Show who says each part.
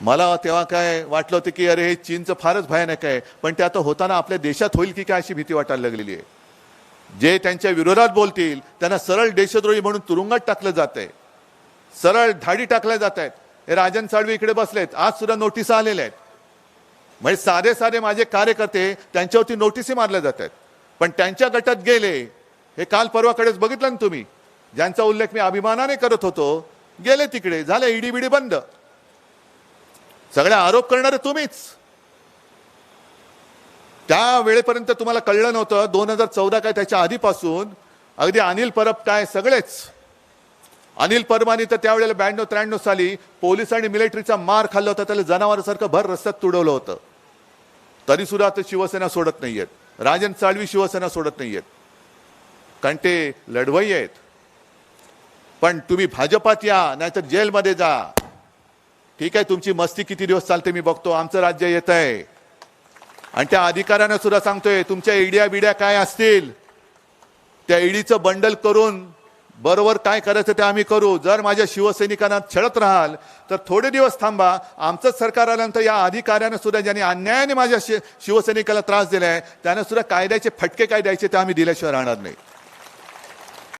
Speaker 1: मला तेव्हा काय वाटलं होतं की अरे हे चीनचं फारच भयानक आहे. पण ते आता होताना आपल्या देशात होईल की काय अशी भीती वाटायला लागलेली आहे? जे त्यांच्या विरोधात बोलतील त्यांना सरळ देशद्रोही म्हणून तुरुंगात टाकलं जात आहे. सरळ धाडी टाकल्या जात आहेत. हे राजन साळवी इकडे बसलेत. आज सुद्धा नोटिसा आलेल्या आहेत. म्हणजे साधे साधे माझे कार्यकर्ते त्यांच्यावरती नोटीसी मारल्या जात आहेत. पण त्यांच्या गटात गेले हे काल परवाकडेच बघितलं ना तुम्ही? ज्यांचा उल्लेख मी अभिमानाने करत होतो गेले तिकडे. झालं ईडी बिडी बंद. सगळे आरोप करणारे तुम्हीच. त्या वेळेपर्यंत तुम्हाला कळलं नव्हतं दोन हजार चौदा काय त्याच्या आधीपासून. अगदी अनिल परब काय सगळेच. अनिल परमानी तर त्यावेळेला ब्याण्णव त्र्याण्णव साली पोलीस आणि मिलिटरीचा मार खाल्ला होता त्याला जनावरासारखं भर रस्त्यात तुडवलं होतं. तरी सुद्धा आता शिवसेना सोडत नाहीयेत. राजन साळवी शिवसेना सोडत नाहीयेत. कारण ते लढवई आहेत. पण तुम्ही भाजपात या नाहीतर जेलमध्ये जा. ठीक आहे तुमची मस्ती किती दिवस चालते मी बघतो. आमचं राज्य येत आहे. आणि त्या अधिकाऱ्यांना सुद्धा सांगतोय तुमच्या इड्या बिड्या काय असतील? त्या ईडीचं बंडल करून बरोबर काय करायचं ते आम्ही करू. जर माझ्या शिवसैनिकांना छळत राहाल तर थोडे दिवस थांबा. आमचंच सरकार आल्यानंतर या अधिकाऱ्यानं सुद्धा ज्यांनी अन्यायाने माझ्या शि शिवसैनिकाला त्रास दिलाय त्यांना सुद्धा कायद्याचे फटके काय द्यायचे ते आम्ही दिल्याशिवाय राहणार नाही.